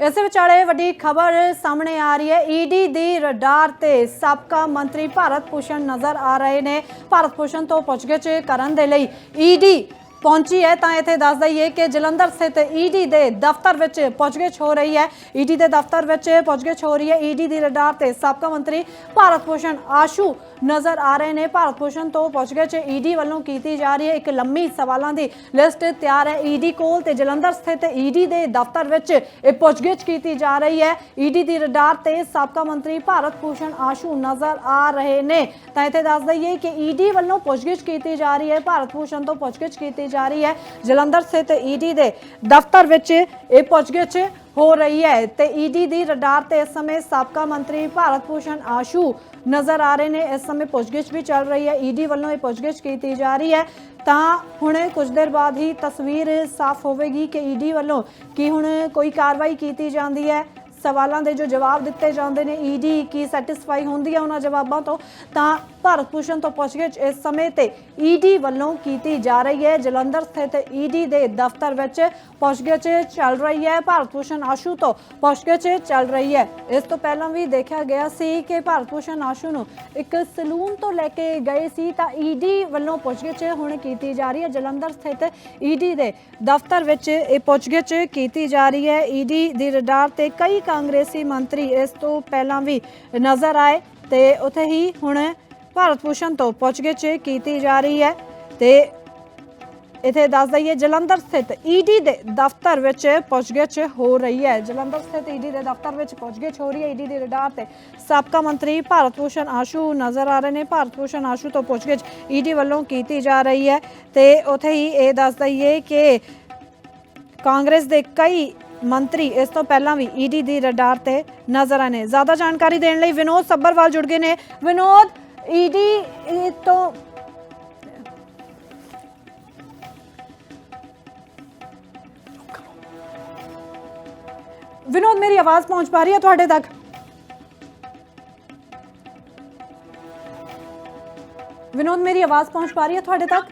ਇਸੇ ਵਿਚਾਲੇ ਵੱਡੀ ਖਬਰ ਸਾਹਮਣੇ ਆ ਰਹੀ ਹੈ। ਈਡੀ ਦੀ ਰਡਾਰ ਤੇ ਸਾਬਕਾ ਮੰਤਰੀ ਭਾਰਤ ਭੂਸ਼ਣ ਨਜ਼ਰ ਆ ਰਹੇ ਨੇ। ਭਾਰਤ ਭੂਸ਼ਣ ਤੋਂ ਪੁੱਛਗਿੱਛ ਕਰਨ ਦੇ ਲਈ ਈਡੀ ਪਹੁੰਚੀ ਹੈ, ਤਾਂ ਇੱਥੇ ਦੱਸ ਦਈਏ ਕਿ ਜਲੰਧਰ ਸਥਿਤ ਈਡੀ ਦੇ ਦਫ਼ਤਰ ਵਿੱਚ ਪੁੱਛਗਿੱਛ ਹੋ ਰਹੀ ਹੈ। ਈਡੀ ਦੇ ਦਫ਼ਤਰ ਵਿੱਚ ਪੁੱਛਗਿੱਛ ਹੋ ਰਹੀ ਹੈ। ਈਡੀ ਦੀ ਰਡਾਰ ਤੇ ਸਾਬਕਾ ਮੰਤਰੀ ਭਾਰਤ ਭੂਸ਼ਣ ਆਸ਼ੂ ਨਜ਼ਰ ਆ ਰਹੇ ਨੇ। ਭਾਰਤ ਭੂਸ਼ਣ ਤੋਂ ਪੁੱਛਗਿੱਛ ਈਡੀ ਵੱਲੋਂ ਕੀਤੀ ਜਾ ਰਹੀ ਹੈ। ਇੱਕ ਲੰਮੀ ਸਵਾਲਾਂ ਦੀ ਲਿਸਟ ਤਿਆਰ ਹੈ। ਈਡੀ ਕੋਲ ਤੇ ਜਲੰਧਰ ਸਥਿਤ ਈਡੀ ਦੇ ਦਫ਼ਤਰ ਵਿੱਚ ਇਹ ਪੁੱਛਗਿੱਛ ਕੀਤੀ ਜਾ ਰਹੀ ਹੈ। ਈਡੀ ਦੀ ਰਡਾਰ ਤੇ ਸਾਬਕਾ ਮੰਤਰੀ ਭਾਰਤ ਭੂਸ਼ਣ ਆਸ਼ੂ ਨਜ਼ਰ ਆ ਰਹੇ ਨੇ। ਤਾਂ ਇੱਥੇ ਦੱਸ ਦਈਏ ਕਿ ਈਡੀ ਵੱਲੋਂ ਪੁੱਛਗਿੱਛ ਕੀਤੀ ਜਾ ਰਹੀ ਹੈ। ਭਾਰਤ ਭੂਸ਼ਣ ਤੋਂ ਪੁੱਛਗਿੱਛ ਕੀਤੀ ਜਾ ਰਹੀ ਹੈ। ਜਲੰਧਰ ਸਥਿਤ ਈਡੀ ਦੇ ਦਫ਼ਤਰ ਵਿੱਚ ਇਹ ਪੁੱਛਗਿੱਛ ਹੋ ਰਹੀ ਹੈ ਤੇ ਈਡੀ ਦੀ ਰਡਾਰ ਤੇ ਇਸ ਸਮੇਂ ਸਾਬਕਾ ਮੰਤਰੀ ਭਾਰਤ ਭੂਸ਼ਣ ਆਸ਼ੂ ਨਜ਼ਰ ਆ ਰਹੇ ਨੇ। ਇਸ ਸਮੇਂ ਪੁੱਛਗਿੱਛ ਵੀ ਚੱਲ ਰਹੀ ਹੈ। ਈਡੀ ਵੱਲੋਂ ਇਹ ਪੁੱਛਗਿੱਛ ਕੀਤੀ ਜਾ ਰਹੀ ਹੈ। ਤਾਂ ਹੁਣ ਕੁਝ ਦੇਰ ਬਾਅਦ ਹੀ ਤਸਵੀਰ ਸਾਫ਼ ਹੋਵੇਗੀ ਕਿ ਈਡੀ ਵੱਲੋਂ ਕੀ ਹੁਣ ਕੋਈ ਕਾਰਵਾਈ ਕੀਤੀ ਜਾਂਦੀ ਹੈ। ਸਵਾਲਾਂ ਦੇ ਜੋ ਜਵਾਬ ਦਿੱਤੇ ਜਾਂਦੇ ਨੇ ਈਡੀ ਕੀ ਸੈਟੀਸਫਾਈ ਹੁੰਦੀ ਹੈ ਉਹਨਾਂ ਜਵਾਬਾਂ ਤੋਂ। ਤਾਂ ਭਾਰਤ ਭੂਸ਼ਣ ਤੋਂ ਪੁੱਛਗਿੱਛ ਇਸ ਸਮੇਂ ਤੇ ਈਡੀ ਵੱਲੋਂ ਕੀਤੀ ਜਾ ਰਹੀ ਹੈ। ਜਲੰਧਰ ਸਥਿਤ ਈਡੀ ਦੇ ਦਫ਼ਤਰ ਵਿੱਚ ਪੁੱਛਗਿੱਛ ਚੱਲ ਰਹੀ ਹੈ। ਭਾਰਤ ਭੂਸ਼ਣ ਆਸ਼ੂ ਤੋਂ ਪੁੱਛਗਿੱਛ ਚੱਲ ਰਹੀ ਹੈ। ਇਸ ਤੋਂ ਪਹਿਲਾਂ ਵੀ ਦੇਖਿਆ ਗਿਆ ਸੀ ਕਿ ਭਾਰਤ ਭੂਸ਼ਣ ਆਸ਼ੂ ਨੂੰ ਇੱਕ ਸਲੂਨ ਤੋਂ ਲੈ ਕੇ ਗਏ ਸੀ ਤਾਂ ਈਡੀ ਵੱਲੋਂ ਪੁੱਛਗਿੱਛ ਹੁਣ ਕੀਤੀ ਜਾ ਰਹੀ ਹੈ। ਜਲੰਧਰ ਸਥਿਤ ਈਡੀ ਦੇ ਦਫ਼ਤਰ ਵਿੱਚ ਇਹ ਪੁੱਛਗਿੱਛ ਕੀਤੀ ਜਾ ਰਹੀ ਹੈ। ਈਡੀ ਦੀ ਰਡਾਰ ਤੇ ਕਈ ਕਾਂਗਰਸੀ ਮੰਤਰੀ ਇਸ ਤੋਂ ਪਹਿਲਾਂ ਵੀ ਨਜ਼ਰ ਆਏ ਤੇ ਉੱਥੇ ਹੀ ਹੁਣ ਭਾਰਤ ਭੂਸ਼ਣ ਤੋਂ ਪੁੱਛਗਿੱਛ ਕੀਤੀ ਜਾ ਰਹੀ ਹੈ ਤੇ ਇਥੇ ਦੱਸ ਦਈਏ, ਜਲੰਧਰ ਸਥਿਤ ਈਡੀ ਦੇ ਦਫ਼ਤਰ ਵਿੱਚ ਪੁੱਛਗਿੱਛ ਹੋ ਰਹੀ ਹੈ। ਜਲੰਧਰ ਸਥਿਤ ਈਡੀ ਦੇ ਦਫ਼ਤਰ ਵਿੱਚ ਪੁੱਛਗਿੱਛ ਹੋ ਰਹੀ ਹੈ। ਈਡੀ ਦੇ ਰਡਾਰ ਤੇ ਸਾਬਕਾ ਮੰਤਰੀ ਭਾਰਤ ਭੂਸ਼ਣ ਆਸ਼ੂ ਨਜ਼ਰ ਆ ਰਹੇ ਨੇ। ਭਾਰਤ ਭੂਸ਼ਣ ਆਸ਼ੂ ਤੋਂ ਪੁੱਛਗਿੱਛ ਈਡੀ ਵੱਲੋਂ ਕੀਤੀ ਜਾ ਰਹੀ ਹੈ ਤੇ ਉਥੇ ਹੀ ਇਹ ਦੱਸ ਦਈਏ ਕਿ ਕਾਂਗਰਸ ਦੇ ਕਈ ਮੰਤਰੀ ਇਸ ਤੋਂ ਪਹਿਲਾਂ ਵੀ ਈਡੀ ਦੀ ਰਡਾਰ ਤੇ ਨਜ਼ਰ ਆਏ ਨੇ। ਜ਼ਿਆਦਾ ਜਾਣਕਾਰੀ ਦੇਣ ਲਈ ਵਿਨੋਦ ਸੱਬਰਵਾਲ ਜੁੜ ਗਏ ਨੇ। ਵਿਨੋਦ ਈਡੀ ਤੋਂ ਵਿਨੋਦ ਮੇਰੀ ਆਵਾਜ਼ ਪਹੁੰਚ ਪਾ ਰਹੀ ਹੈ ਤੁਹਾਡੇ ਤੱਕ? ਵਿਨੋਦ ਮੇਰੀ ਆਵਾਜ਼ ਪਹੁੰਚ ਪਾ ਰਹੀ ਹੈ ਤੁਹਾਡੇ ਤੱਕ?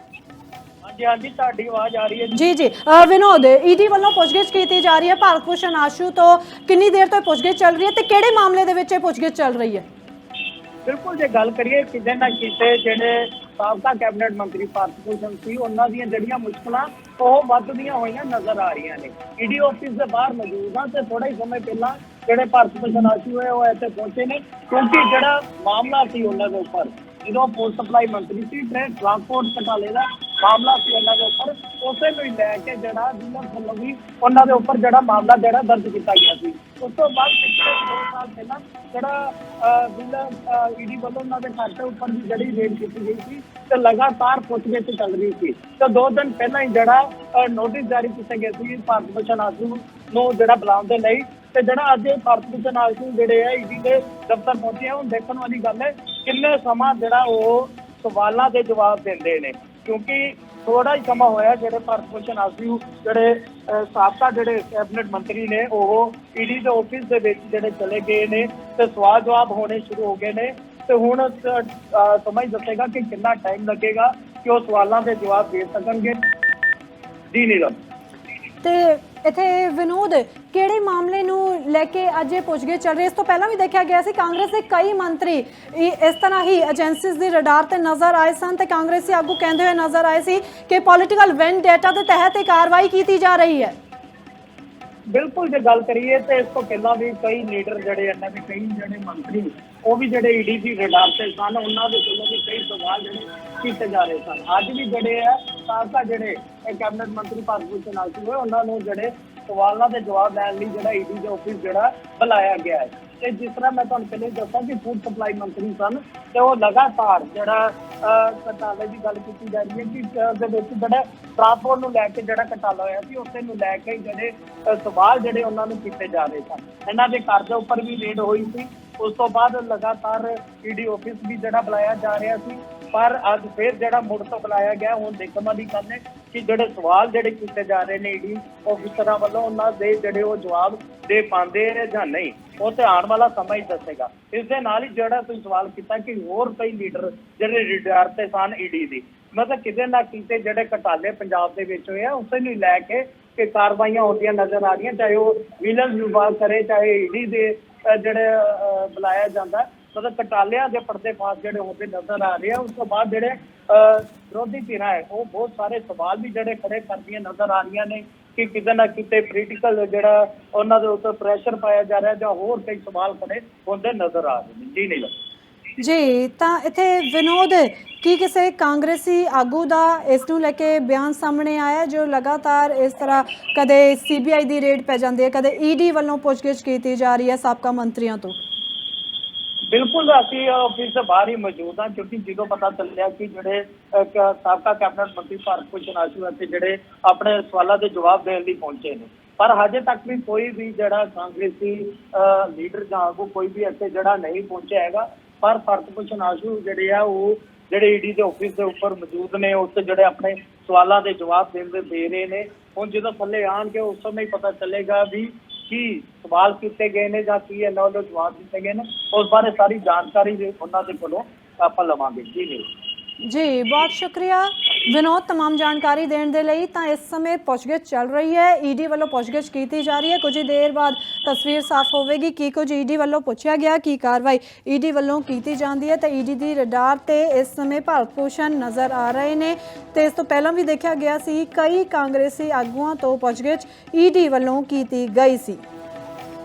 ਹਾਂਜੀ ਹਾਂਜੀ ਤੁਹਾਡੀ ਆਵਾਜ਼ ਆ ਰਹੀ ਹੈ ਜੀ। ਜੀ ਵਿਨੋਦ ਈਡੀ ਵੱਲੋਂ ਪੁੱਛਗਿੱਛ ਕੀਤੀ ਜਾ ਰਹੀ ਹੈ। ਭਾਰਤ ਭੂਸ਼ਣ ਆਸ਼ੂ ਤੋਂ ਕਿੰਨੀ ਦੇਰ ਤੋਂ ਪੁੱਛਗਿੱਛ ਚੱਲ ਰਹੀ ਹੈ ਤੇ ਕਿਹੜੇ ਮਾਮਲੇ ਦੇ ਵਿੱਚ ਇਹ ਪੁੱਛਗਿੱਛ ਚੱਲ ਰਹੀ ਹੈ? ਬਿਲਕੁਲ, ਜੇ ਗੱਲ ਕਰੀਏ ਕਿਤੇ ਨਾ ਕਿਤੇ ਜਿਹੜੇ ਸਾਬਕਾ ਕੈਬਨਿਟ ਮੰਤਰੀ ਭਾਰਤ ਭੂਸ਼ਣ ਸੀ, ਉਹਨਾਂ ਦੀਆਂ ਜਿਹੜੀਆਂ ਮੁਸ਼ਕਲਾਂ, ਉਹ ਵੱਧਦੀਆਂ ਹੋਈਆਂ ਨਜ਼ਰ ਆ ਰਹੀਆਂ ਨੇ। ਈਡੀ ਆਫਿਸ ਦੇ ਬਾਹਰ ਮੌਜੂਦ ਹਾਂ ਤੇ ਥੋੜਾ ਹੀ ਸਮੇਂ ਪਹਿਲਾਂ ਜਿਹੜੇ ਭਾਰਤ ਭੂਸ਼ਣ ਆਸ਼ੂ ਹੋਏ ਉਹ ਇੱਥੇ ਪਹੁੰਚੇ ਨੇ। ਕਿਉਂਕਿ ਜਿਹੜਾ ਮਾਮਲਾ ਸੀ ਉਹਨਾਂ ਦੇ ਉੱਪਰ, ਜਦੋਂ ਪੋਸਟ ਸਪਲਾਈ ਮੰਤਰੀ ਸੀ ਟ੍ਰੇਨ ਟਰਾਂਸਪੋਰਟ ਘਟਾਲੇ ਦਾ ਮਾਮਲਾ ਸੀ ਉਹਨਾਂ ਦੇ ਉੱਪਰ, ਉਸੇ ਨੂੰ ਲੈ ਕੇ ਜਿਹੜਾ ਵਿਜੀਲੈਂਸ ਵੱਲੋਂ ਵੀ ਉਹਨਾਂ ਦੇ ਉੱਪਰ ਜਿਹੜਾ ਮਾਮਲਾ ਜਿਹੜਾ ਦਰਜ ਕੀਤਾ ਗਿਆ ਸੀ। ਉਸ ਤੋਂ ਬਾਅਦ ਪਿਛਲੇ ਦੋ ਸਾਲ ਪਹਿਲਾਂ ਜਿਹੜਾ ਵਿਜੀਲੈਂਸ ਈਡੀ ਵੱਲੋਂ ਉਹਨਾਂ ਦੇ ਘਰ ਦੇ ਉੱਪਰ ਵੀ ਜਿਹੜੀ ਰੇਡ ਕੀਤੀ ਗਈ ਸੀ ਤੇ ਲਗਾਤਾਰ ਪੁੱਛਗਿੱਛ ਚੱਲ ਰਹੀ ਸੀ। ਤੇ ਦੋ ਦਿਨ ਪਹਿਲਾਂ ਹੀ ਜਿਹੜਾ ਨੋਟਿਸ ਜਾਰੀ ਕੀਤਾ ਗਿਆ ਸੀ ਭਾਰਤ ਭੂਸ਼ਣ ਆਸ਼ੂ ਨੂੰ ਜਿਹੜਾ ਬੁਲਾਉਣ ਦੇ ਲਈ। ਤੇ ਜਿਹੜਾ ਅੱਜ ਭਾਰਤ ਭੂਸ਼ਣ ਆਸ਼ੂ ਜਿਹੜੇ ਆ ਈਡੀ ਦੇ ਦਫ਼ਤਰ ਪਹੁੰਚੇ ਆ ਹੁਣ ਦੇਖਣ ਵਾਲੀ ਗੱਲ ਹੈ ਕਿੰਨੇ ਸਮਾਂ ਜਿਹੜਾ ਉਹ ਸਵਾਲਾਂ ਦੇ ਜਵਾਬ ਦਿੰਦੇ ਨੇ। ਕਿਉਂਕਿ ਥੋੜਾ ਹੀ ਸਮਾਂ ਹੋਇਆ ਜਿਹੜੇ ਭਾਰਤ ਆਸ਼ੂ ਜਿਹੜੇ ਸਾਬਕਾ ਜਿਹੜੇ ਕੈਬਨਿਟ ਮੰਤਰੀ ਨੇ, ਉਹ ਈਡੀ ਦੇ ਆਫਿਸ ਦੇ ਵਿੱਚ ਜਿਹੜੇ ਚਲੇ ਗਏ ਨੇ ਤੇ ਸਵਾਲ ਜਵਾਬ ਹੋਣੇ ਸ਼ੁਰੂ ਹੋ ਗਏ ਨੇ। ਤੇ ਹੁਣ ਸਮਾਂ ਹੀ ਦੱਸੇਗਾ ਕਿ ਕਿੰਨਾ ਟਾਈਮ ਲੱਗੇਗਾ ਕਿ ਉਹ ਸਵਾਲਾਂ ਦੇ ਜਵਾਬ ਦੇ ਸਕਣਗੇ। ਜੀ ਨੀਰਵ ਤੇ ਇਥੇ ਵਿਨੋਦ, ਕਿਹੜੇ ਮਾਮਲੇ ਨੂੰ ਲੈ ਕੇ ਅੱਜ ਇਹ ਪੁੱਛਗਿੱਛ ਚੱਲ ਰਹੀ ਇਸ ਤੋਂ ਪਹਿਲਾਂ ਵੀ ਦੇਖਿਆ ਗਿਆ ਸੀ, ਕਾਂਗਰਸ ਦੇ ਕਈ ਮੰਤਰੀ ਇਸ ਤਰ੍ਹਾਂ ਹੀ ਏਜੰਸੀਜ਼ ਦੀ ਰਡਾਰ ਤੇ ਨਜ਼ਰ ਆਏ ਸਨ ਤੇ ਕਾਂਗਰਸੀ ਆਗੂ ਕਹਿੰਦੇ ਹੋਏ ਨਜ਼ਰ ਆਏ ਸੀ ਕਿ ਪੋਲਿਟੀਕਲ ਵੈਨ ਦੇ ਤਹਿਤ ਇਹ ਕਾਰਵਾਈ ਕੀਤੀ ਜਾ ਰਹੀ ਹੈ। ਬਿਲਕੁਲ ਜੇ ਗੱਲ ਕਰੀਏ ਤੇ ਇਸ ਤੋਂ ਪਹਿਲਾਂ ਵੀ ਕਈ ਲੀਡਰ ਜਿਹੜੇ ਇਹਨਾਂ ਦੇ ਕਈ ਜਿਹੜੇ ਮੰਤਰੀ, ਉਹ ਵੀ ਜਿਹੜੇ ਈਡੀ ਰਡਾਰ ਤੇ ਸਨ, ਉਹਨਾਂ ਦੇ ਵੱਲੋਂ ਵੀ ਕਈ ਸਵਾਲ ਜਿਹੜੇ ਕੀਤੇ ਜਾ ਰਹੇ ਸਨ। ਅੱਜ ਵੀ ਜਿਹੜੇ ਆ ਸਾਬਕਾ ਜਿਹੜੇ ਕੈਬਨਿਟ ਮੰਤਰੀ ਭਾਰਤ ਭੂਸ਼ਣ ਹੋਏ, ਉਹਨਾਂ ਨੂੰ ਜਿਹੜੇ ਸਵਾਲਾਂ ਦੇ ਜਵਾਬ ਦੇਣ ਲਈ ਜਿਹੜਾ ਈਡੀ ਦੇ ਆਫਿਸ ਜਿਹੜਾ ਬੁਲਾਇਆ ਗਿਆ ਹੈ। ਤੇ ਜਿਸ ਤਰ੍ਹਾਂ ਮੈਂ ਤੁਹਾਨੂੰ ਪਹਿਲੇ ਦੱਸਾਂ ਕਿ ਫੂਡ ਸਪਲਾਈ ਮੰਤਰੀ ਸਨ ਤੇ ਉਹ ਲਗਾਤਾਰ ਜਿਹੜਾ ਘਟਾਲੇ ਦੀ ਗੱਲ ਕੀਤੀ ਜਾ ਰਹੀ ਹੈ ਕਿ ਦੇ ਵਿੱਚ ਜਿਹੜਾ ਟਰਾਂਸਪੋਰਟ ਨੂੰ ਲੈ ਕੇ ਜਿਹੜਾ ਘਟਾਲਾ ਹੋਇਆ ਸੀ ਉਸੇ ਨੂੰ ਲੈ ਕੇ ਜਿਹੜੇ ਸਵਾਲ ਜਿਹੜੇ ਉਹਨਾਂ ਨੂੰ ਕੀਤੇ ਜਾ ਰਹੇ ਸਨ। ਇਹਨਾਂ ਦੇ ਘਰ ਦੇ ਉੱਪਰ ਵੀ ਰੇਡ ਹੋਈ ਸੀ। ਉਸ ਤੋਂ ਬਾਅਦ ਲਗਾਤਾਰ ਈਡੀ ਆਫਿਸ ਵੀ ਜਿਹੜਾ ਬੁਲਾਇਆ ਜਾ ਰਿਹਾ ਸੀ। ਪਰ ਅੱਜ ਫਿਰ ਜਿਹੜਾ ਮੁੜ ਤੋਂ ਬੁਲਾਇਆ ਗਿਆ, ਹੁਣ ਦੇਖਣ ਵਾਲੀ ਗੱਲ ਹੈ ਕਿ ਜਿਹੜੇ ਸਵਾਲ ਜਿਹੜੇ ਕੀਤੇ ਜਾ ਰਹੇ ਨੇ ਈਡੀ ਆਫਿਸਰਾਂ ਵੱਲੋਂ ਉਹਨਾਂ ਦੇ ਜਿਹੜੇ ਉਹ ਜਵਾਬ ਦੇ ਪਾਉਂਦੇ ਨੇ ਜਾਂ ਨਹੀਂ, ਉਹ ਤੇ ਆਉਣ ਵਾਲਾ ਸਮਾਂ ਹੀ ਦੱਸੇਗਾ। ਇਸ ਦੇ ਨਾਲ ਹੀ ਜਿਹੜਾ ਤੁਸੀਂ ਸਵਾਲ ਕੀਤਾ ਕਿ ਹੋਰ ਕਈ ਲੀਡਰ ਜਿਹੜੇ ਰਿਟਾਇਰ ਤੇ ਸਨ ਈਡੀ ਦੀ, ਮਤਲਬ ਕਿਤੇ ਨਾ ਕਿਤੇ ਜਿਹੜੇ ਘਟਾਲੇ ਪੰਜਾਬ ਦੇ ਵਿੱਚ ਹੋਏ ਆ, ਉਸੇ ਨੂੰ ਲੈ ਕੇ ਕਿ ਕਾਰਵਾਈਆਂ ਹੁੰਦੀਆਂ ਨਜ਼ਰ ਆ ਰਹੀਆਂ, ਚਾਹੇ ਉਹ ਵਿਜੀਲੈਂਸ ਵਿਭਾਗ ਕਰੇ, ਚਾਹੇ ਈਡੀ ਦੇ ਜਿਹੜੇ ਬੁਲਾਇਆ ਜਾਂਦਾ। ਮਤਲਬ ਕਟਾਲਿਆਂ ਦੇ ਪਰਦੇ ਫਾਸ ਜਿਹੜੇ ਹੁੰਦੇ ਨਜ਼ਰ ਆ ਰਹੇ ਆ, ਉਸ ਤੋਂ ਬਾਅਦ ਜਿਹੜੇ ਵਿਰੋਧੀ ਧਿਰਾਂ ਹੈ, ਉਹ ਬਹੁਤ ਸਾਰੇ ਸਵਾਲ ਵੀ ਜਿਹੜੇ ਖੜੇ ਕਰਦੀਆਂ ਨਜ਼ਰ ਆ ਰਹੀਆਂ ਨੇ ਕਿ ਕਿਤੇ ਨਾ ਕਿਤੇ ਪੋਲੀਟੀਕਲ ਜਿਹੜਾ ਉਹਨਾਂ ਦੇ ਉੱਤੇ ਪ੍ਰੈਸ਼ਰ ਪਾਇਆ ਜਾ ਰਿਹਾ ਜਾਂ ਹੋਰ ਕਈ ਸਵਾਲ ਖੜੇ ਹੁੰਦੇ ਨਜ਼ਰ ਆ ਰਹੇ ਨੇ। ਜੀ ਨਹੀਂ ਜੀ, ਤਾਂ ਇੱਥੇ ਵਿਨੋਦ, ਕੀ ਕਿਸੇ ਕਾਂਗਰਸੀ ਆਗੂ ਦਾ ਇਸ ਨੂੰ ਲੈ ਕੇ ਬਿਆਨ ਸਾਹਮਣੇ ਆਇਆ ਜੋ ਲਗਾਤਾਰ ਇਸ ਤਰ੍ਹਾਂ ਕਦੇ ਸੀਬੀਆਈ ਦੀ ਰੇਡ ਪੈ ਜਾਂਦੀ ਹੈ, ਕਦੇ ਈਡੀ ਵੱਲੋਂ ਪੁੱਛਗਿੱਛ ਕੀਤੀ ਜਾ ਰਹੀ ਹੈ ਸਾਬਕਾ ਮੰਤਰੀਆਂ ਤੋਂ? ਬਿਲਕੁਲ ਅਸੀਂ ਆਫਿਸ ਦੇ ਬਾਹਰ ਹੀ ਮੌਜੂਦ ਹਾਂ, ਕਿਉਂਕਿ ਜਦੋਂ ਪਤਾ ਚੱਲਿਆ ਕਿ ਜਿਹੜੇ ਸਾਬਕਾ ਕੈਬਨਿਟ ਮੰਤਰੀ ਭਾਰਤ ਭੂਸ਼ਣ ਆਸ਼ੂ ਅਤੇ ਜਿਹੜੇ ਆਪਣੇ ਸਵਾਲਾਂ ਦੇ ਜਵਾਬ ਦੇਣ ਲਈ ਪਹੁੰਚੇ ਨੇ। ਪਰ ਹਜੇ ਤੱਕ ਵੀ ਕੋਈ ਵੀ ਜਿਹੜਾ ਕਾਂਗਰਸੀ ਲੀਡਰ ਜਾਂ ਆਗੂ ਕੋਈ ਵੀ ਇੱਥੇ ਜਿਹੜਾ ਨਹੀਂ ਪਹੁੰਚਿਆ ਹੈਗਾ। ਪਰ ਭਾਰਤ ਭੂਸ਼ਣ ਆਸ਼ੂ ਜਿਹੜੇ ਆ, ਉਹ ਜਿਹੜੇ ਈਡੀ ਦੇ ਆਫਿਸ ਦੇ ਉੱਪਰ ਮੌਜੂਦ ਨੇ, ਉੱਥੇ ਜਿਹੜੇ ਆਪਣੇ ਸਵਾਲਾਂ ਦੇ ਜਵਾਬ ਦੇਣ ਦੇ ਰਹੇ ਨੇ। ਹੁਣ ਜਦੋਂ ਥੱਲੇ ਆਣਗੇ ਉਸ ਸਮੇਂ ਹੀ ਪਤਾ ਚੱਲੇਗਾ ਵੀ ਕੀ ਸਵਾਲ ਕੀਤੇ ਗਏ ਨੇ ਜਾਂ ਕੀ ਇਹਨਾਂ ਵੱਲੋਂ ਜਵਾਬ ਦਿੱਤੇ ਗਏ ਨੇ, ਉਸ ਬਾਰੇ ਸਾਰੀ ਜਾਣਕਾਰੀ ਉਹਨਾਂ ਦੇ ਕੋਲੋਂ ਆਪਾਂ ਲਵਾਂਗੇ। ਜੀ ਨਹੀਂ ਜੀ ਬਹੁਤ ਸ਼ੁਕਰੀਆ ਵਿਨੋਦ तमाम ਜਾਣਕਾਰੀ ਦੇਣ ਦੇ ਲਈ ਤਾਂ ਇਸ ਸਮੇਂ ਪੁੱਛਗਿੱਛ ਚੱਲ ਰਹੀ ਹੈ ਈਡੀ ਵੱਲੋਂ ਪੁੱਛਗਿੱਛ ਕੀਤੀ ਜਾ ਰਹੀ ਹੈ ਕੁਝ ਹੀ ਦੇਰ ਬਾਅਦ ਤਸਵੀਰ ਸਾਫ਼ ਹੋਵੇਗੀ ਕੀ ਕੁਝ ਈਡੀ ਵੱਲੋਂ ਪੁੱਛਿਆ ਗਿਆ ਕੀ ਕਾਰਵਾਈ ਈਡੀ ਵੱਲੋਂ ਕੀਤੀ ਜਾਂਦੀ ਹੈ ਤਾਂ ਈਡੀ ਦੀ ਰਡਾਰ ਤੇ ਇਸ ਸਮੇਂ ਭਾਰਤ ਭੂਸ਼ਣ ਨਜ਼ਰ ਆ ਰਹੇ ਨੇ ਤੇ ਇਸ ਤੋਂ ਪਹਿਲਾਂ ਵੀ ਦੇਖਿਆ ਗਿਆ ਸੀ ਕਈ ਕਾਂਗਰਸੀ ਆਗੂਆਂ ਤੋਂ ਪੁੱਛਗਿੱਛ ਈਡੀ ਵੱਲੋਂ ਕੀਤੀ ਗਈ ਸੀ